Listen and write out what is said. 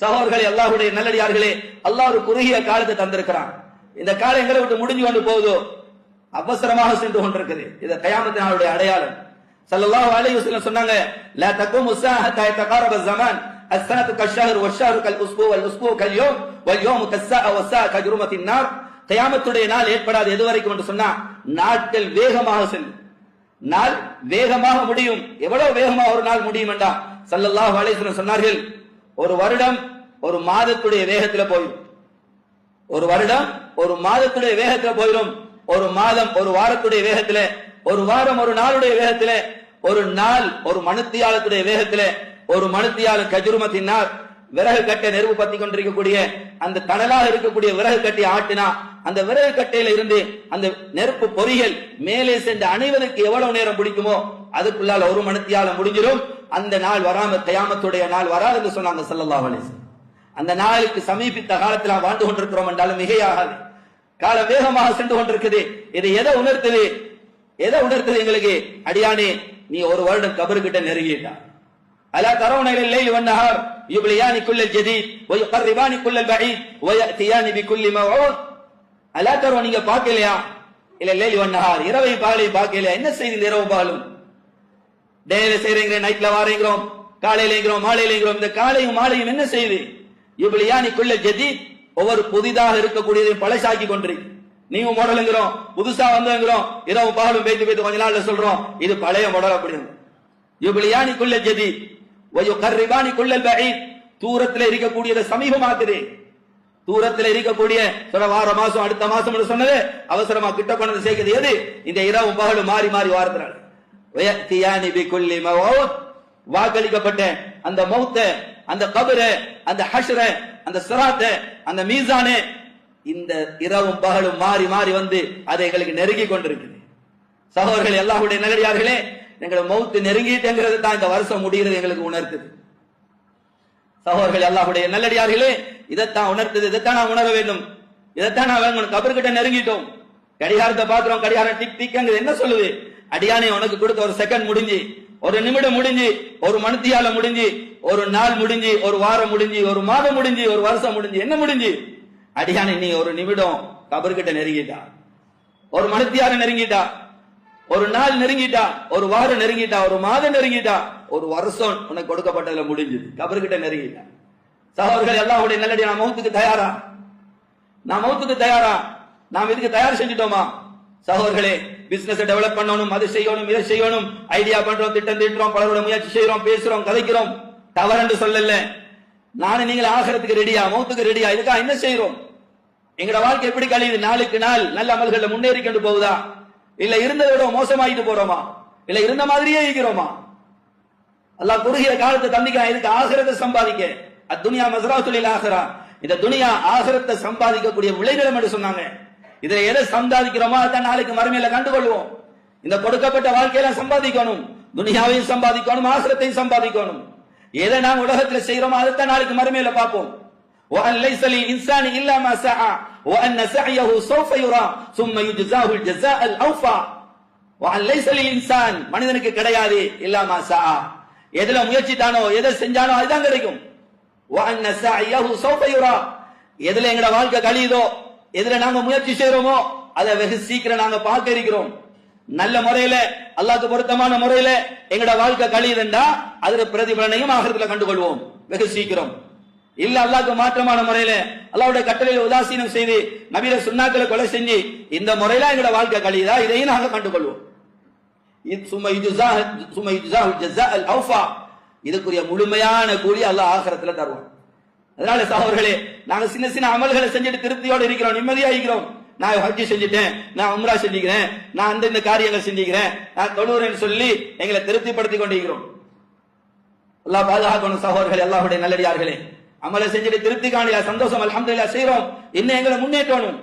சகோதர்களே அல்லாஹுடைய நல்லடியார்களே அல்லாஹ் ஒரு குறுகிய காலத்தை தந்திருக்கிறான். இந்த காலம் எங்களை விட்டு முடிஞ்சு கொண்டு போகுதோ? அவசரமாக சென்று கொண்டிருக்குது. இது கயாமத்தினாளுடைய அடையாளம். சல்லல்லாஹு அலைஹி வஸல்லம் சொன்னாங்க லா தக்கும் உஸ்ஸாஹத்தா தகாரப ஜமான் அஸ்ஸனது கஷ்ஷஹர் வஷ்ஷஹரு கல் உஸ்பு வல் உஸ்பு கல் யோம். வல் யோம் கஸ்ஸா வஸ்ஸா கஜுருமத்தின் நார். கயாமத்துடைய நாள் ஏற்படாது எது வரைக்கும் என்று சொன்னா நாட்கள் வேகமாக செல்லும். நாள் வேகமாக முடியும். எவ்வளவு வேகமாக ஒரு நாள் முடியும் என்றா சல்லல்லாஹு அலைஹி வஸல்லம் சொன்னார்கள் ஒரு வருடம் ஒரு மாதத்துடைய வேகத்துல போயிடும். ஒரு வருடம் ஒரு மாதத்துடைய வேகத்துல போயிடும். ஒரு மாதம் ஒரு வாரத்துடைய வேகத்துல ஒரு வாரம் ஒரு நாளுடைய வேகத்துல ஒரு நாள் ஒரு மனுத்தியாளத்துடைய வேகத்துல ஒரு மனுத்தியால கஜுருமத்தினார் விறகு கட்டை நெருப்பு பத்தி கொண்டிருக்கக்கூடிய அந்த தணலாக இருக்கக்கூடிய விறகு கட்டை ஆட்டினா அந்த விறகு கட்டையில இருந்து அந்த நெருப்பு பொறிகள் மேலே சென்று அணிவதற்கு எவ்வளவு நேரம் பிடிக்குமோ அதுக்குள்ளால ஒரு மனுத்தியால முடிஞ்சிடும். அந்த நாள் வராம கயாமத்துடைய நாள் வராது என்று சொன்னாங்க ஸல்லல்லாஹு அலைஹி அந்த நாளுக்கு சமீபித்த காலத்தில் நாம் வாழ்ந்து கொண்டிருக்கிறோம் என்றாலும் மிகையாகாது. காலம் வேகமாக சென்று கொண்டிருக்குது. இது எதை உணர்த்துது? எதை உணர்த்துது எங்களுக்கு? அடியானே நீ ஒரு வருடம் கபருக்கிட்ட நெருங்கிட்டா. அலா தரவுன இலல் லைல் வன்னஹார் யுப்லியானி குல்லல் ஜதீத். வயுகர்ரிபானி குல்லல் பஈத் வயத்தியானி பிகுல்லி மவ்ஊத். அலா தரவு நீங்க பார்க்கலையா? இல்ல லைல் வன்னஹார் இரவை பாலை பார்க்கலையா? என்ன செய்தி இரவு பாலும் டேல செய்றீங்க நைட்ல வாரீங்கிறோம் காலையிலேங்கிறோம் மாலையிலேங்கிறோம் இந்த காலையும் மாலையும் என்ன செய்யுது இவ்வளியானி குள்ள ஜதீத் ஒவ்வொரு புதிதாக இருக்கக்கூடியதையும் பழசாக்கி கொண்டிருக்கு நீங்க மாடலுங்கிறோம் புதுசா வந்துங்கிறோம் இரவு பகலும் பேத்து பேத்து கொஞ்ச நாள்ல சொல்றோம் இது பழைய மாடல் அப்படின்னு இவ்வளியானி குள்ள ஜதீத் வயு கர்ரிபானி குள்ளல் பஈத் தூரத்துல இருக்கக்கூடியதை சமீபமாக்குது. தூரத்துல இருக்கக்கூடிய சொல்ல வார மாசம் அடுத்த மாசம் சொன்னது அவசரமா கிட்ட கொண்டு சேர்க்கிறது எது? இந்த இரவு பகலும் மாறி மாறி வாரத்தினால. வாக்களிக்கப்பட்ட அந்த மௌத்த அந்த கபர அந்த ஹஷர அந்த சிராத்த அந்த மீசானே இந்த இரவும் பகலும் மாறி மாறி வந்து அதை எங்களுக்கு நெருங்கி கொண்டிருக்குது. சகோதரர்கள் எல்லாருடைய நல்லடியார்களே எங்களை மௌத்து நெருங்கிட்டேங்கிறது தான் இந்த வருஷம் முடிகிறது எங்களுக்கு உணர்த்துது சகோதரர்கள் எல்லாருடைய நல்லடியார்களே இதைத்தான் உணர்த்தது இதைத்தான் நான் உணர வேண்டும். இதைத்தான் நான் வேணும் கபர்கிட்ட நெருங்கிட்டோம். கடிகாரத்தை பாக்குறோம் கடிகாரம் டிக் டிக்ங்கிறது என்ன சொல்லுது? அடியானே உனக்கு கொடுத்த ஒரு செகண்ட் முடிஞ்சு ஒரு நிமிடம் முடிஞ்சு ஒரு மணித்தியால முடிஞ்சு ஒரு நாள் முடிஞ்சு ஒரு வாரம் முடிஞ்சு ஒரு மாதம் முடிஞ்சு ஒரு வருஷம் முடிஞ்சு என்ன முடிஞ்சு? அடியானே நீ ஒரு நிமிடம் கபர்கிட்ட நெருங்கிட்டா. ஒரு மணித்தியால நெருங்கிட்டா. ஒரு நாள் நெருங்கிட்டா ஒரு வாரம் நெருங்கிட்டா ஒரு மாதம் நெருங்கிட்டா ஒரு வருஷம் உனக்கு கொடுக்கப்பட்டதுல முடிஞ்சது. கபர்கிட்ட நெருங்கிட்டா. சகோதரர்கள் எல்லாருடைய நல்லடி நான் மௌத்துக்கு தயாரா? நான் மௌத்துக்கு தயாரா? நாம் இதுக்கு தயார் செஞ்சுட்டோமா? சகோதரர்களே பிசினஸ் டெவலப் பண்ணணும் அது செய்யணும் இதை செய்யணும் ஐடியா பண்றோம் திட்டம் திட்டுறோம் பலரோட முயற்சி செய்யறோம் பேசுறோம் கதைக்கிறோம் தவறு என்று சொல்லல. நானும் நீங்கள் ஆகிறதுக்கு ரெடியா மௌத்துக்கு ரெடியா இதுக்காக என்ன செய்யறோம் எங்களோட வாழ்க்கை எப்படி கழியுது? நாளுக்கு நாள் நல்ல அமல்கள்ல முன்னேறி கொண்டு போகுதா? இல்ல இருந்ததை விட மோசமாயிட்டு போறோமா? இல்ல இருந்த மாதிரியே இருக்கிறோமா? அல்லாஹ் குறுகிய காலத்தை தந்திக்கிறான் இதுக்கு ஆகிறத சம்பாதிக்க. அத்துனியா தொழில் ஆகிறா இந்த துனியா ஆகிரத்தை சம்பாதிக்கக்கூடிய விளைநிலம் என்று சொன்னாங்க. இதுல எதை சம்பாதிக்கிறோமோ அதான் நாளைக்கு மறுமையில கண்டுகொள்வோம் இந்த கொடுக்கப்பட்ட வாழ்க்கையில சம்பாதிக்கணும் துனியாவையும் சம்பாதிக்கணும் ஆசிரத்தையும் சம்பாதிக்கணும் எதை நாம் உலகத்துல செய்யறோமோ அதைத்தான் நாளைக்கு மறுமையில பார்ப்போம் وأن ليس للإنسان إلا ما سعى وأن سعيه سوف يرى ثم يجزاه الجزاء الأوفى وأن ليس للإنسان மனிதனுக்கு கிடையாது إلا ما سعى எதுல முயற்சித்தானோ எதை செஞ்சானோ அதுதான் கிடைக்கும் وأن سعيه سوف يرى எதுல எங்கட வாழ்க்கை கழியுதோ எதுல நாங்க முயற்சி செய்யறோமோ அதை வெகு சீக்கிரம் நாங்க பார்க்க இருக்கிறோம் நல்ல முறையில அல்லாக்கு பொருத்தமான முறையில எங்கட வாழ்க்கை கழியுதுண்டா அதுல பிரதிபலனையும் ஆகிறதுல கண்டுகொள்வோம். வெகு சீக்கிரம். இல்ல அல்லாக்கு மாற்றமான முறையில அல்லாவுடைய கட்டளையில் உதாசீனம் செய்து நவீன சுண்ணாக்களை கொலை செஞ்சு இந்த முறையில எங்கட வாழ்க்கை கழியுதா? இதையும் நாங்க கண்டுகொள்வோம். இது சும்மா சும்மா அல் இதுக்குரிய முழுமையான கூலி அல்லாஹ் ஆகிரத்துல தருவான். அதனால சகோதரர்களே நாங்க சின்ன சின்ன அமல்களை செஞ்சுட்டு திருப்தியோடு இருக்கிறோம் நிம்மதியா இருக்கிறோம். நான் ஹஜ்ஜி செஞ்சுட்டேன் நான் உம்ரா செஞ்சுக்கிறேன் நான் அந்த இந்த காரியங்கள் செஞ்சுக்கிறேன் நான் தொழுகிறேன்னு சொல்லி எங்களை திருப்திப்படுத்திக் கொண்டிருக்கிறோம். எல்லா பாதுகாக்கணும் சகோதரர்கள் எல்லாருடைய நல்லடியார்களே. அமலை செஞ்சுட்டு திருப்தி காணியா சந்தோஷம் அல்ஹம்துலில்லாஹ் செய்யறோம் இன்னும் எங்களை முன்னேற்றணும்.